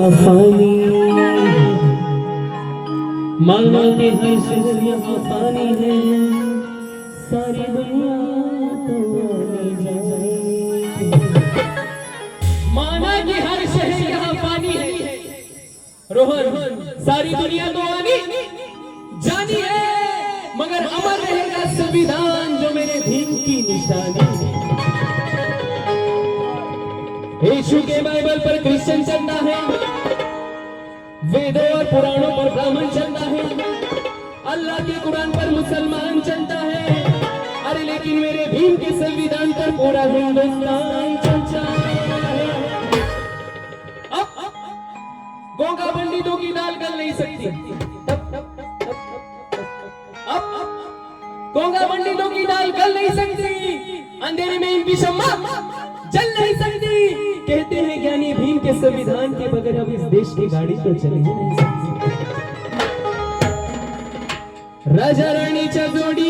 पानी यहाँ पानी है। सारी दुनिया माना कि हर शहर पानी है। रोहन, सारी दुनिया तो आनी जानी है। मगर अमर रहेगा संविधान जो मेरे भीम की निशानी है। यीशु के बाइबल पर क्रिश्चियन चलता है। वेदों और पुराणों पर ब्राह्मण चलता है। अल्लाह के कुरान पर मुसलमान चलता है। अरे लेकिन मेरे भीम के संविधान पर पूरा हिंदुस्तान चलता है। गोगा पंडितों की दाल गल नहीं सकती। अब गोगा पंडितों की दाल गल नहीं सकती। अंधेरे में इनकी शम्मा। चल नहीं सकती। कहते हैं ज्ञानी भीम के संविधान के बगैर अब इस देश की गाड़ी तो चल ही नहीं सकती। राजा राणीच्या जोडीला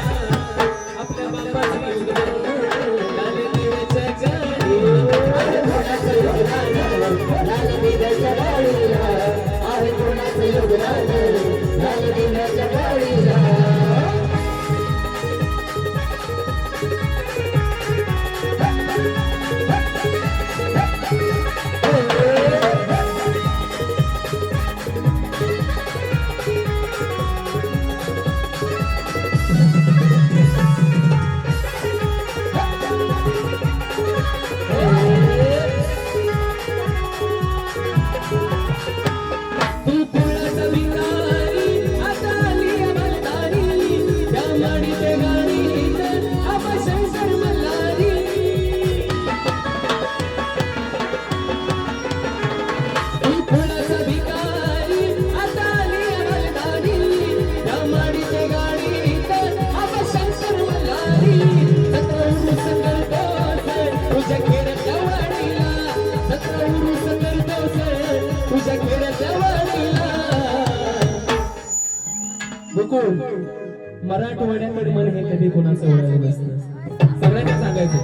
मराठवाड्याकडे मन हे कधी कोणाचं ओळखलं नसतं. सगळ्यांना सांगायचं?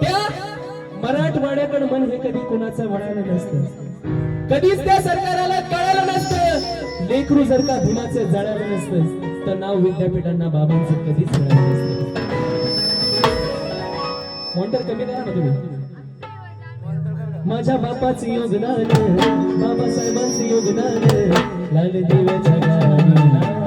त्या मराठवाड्याकडे मन हे कधी कोणाचं वळायला नसतं. कधीच त्या सरकाराला कळालं नसतं. लेकरू जर का भीमाचं जळालं नसतं तर नाव विद्यापीठांना बाबांचं कधीच कळालं नसतं. मॉन्टर कमी करा ना तुम्ही. माझ्या बापाचं योगदान बाबासाहेबांचं योगदान लाल देवाच्या गाडीला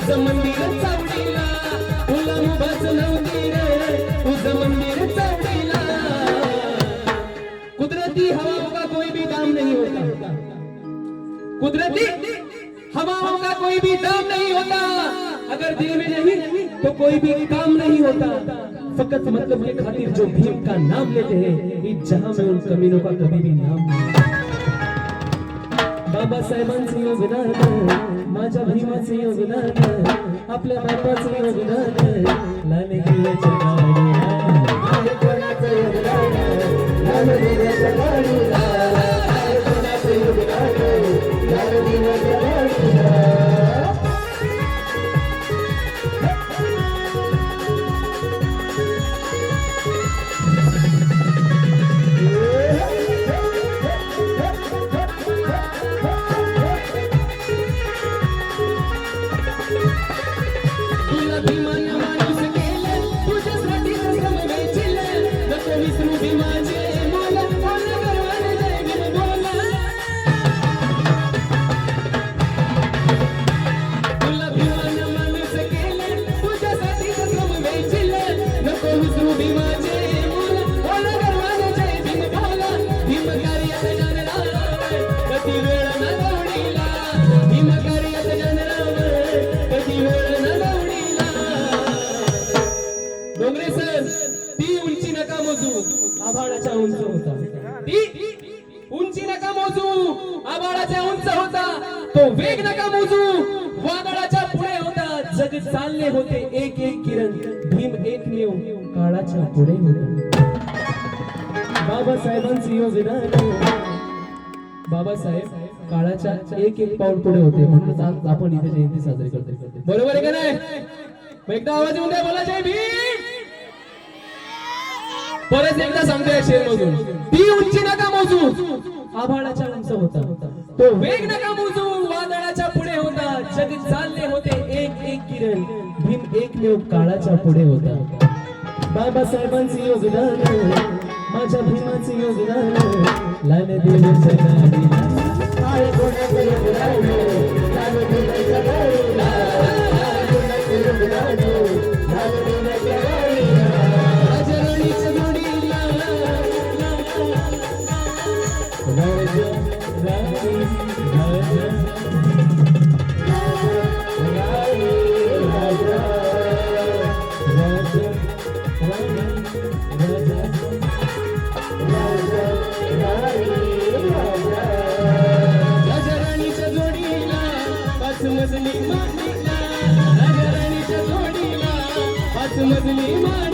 तुझं मंदिर चावडीला तुला नव्हती रे. तुझं मंदिर कुदरती हवा कोई भी काम नहीं होता. कुदरती हवाओं का कोई भी दाम नहीं होता. अगर दिल में नहीं तो कोई भी काम नहीं होता. फकत मतलब के खातिर जो भीम का नाम लेते हैं इस जहां में उन कमीनों का कभी भी नाम नहीं बाबासाहेबांचे योगदान माझ्या भीमाचे योगदान आपल्या बापाचे योगदान लाल किल्ल्याच्या उंची नका मोजू. आबाळाच्या उंच होता. तो वेग नका मोजू. वादळाच्या पुढे होता. जग चालले होते एक एक किरण. भीम एकमेव काळाच्या पुढे होता. बाबासाहेबांची योजना बाबासाहेब काळाच्या एक एक पाऊल पुढे होते. म्हणूनच आज आपण इथे जयंती साजरी करतो बरोबर आहे का नाही? एकदा आवाज येऊन द्या. बोला जय भीम. परत एकदा सांगतोय शेर मधून. ती उंची नका मोजू. आभाळाच्या उंच होता. तो वेग नका मोजू. वादळाच्या पुढे होता. जग चालले होते एक एक किरण. भीम एकमेव काळाच्या पुढे होता. बाबासाहेबांचे योगदान माझ्या भीमाचे योगदान लाल देवीच्या मजली मानिला राणी राजा राजाराणीच्या जोडीला पाच मजली माडीला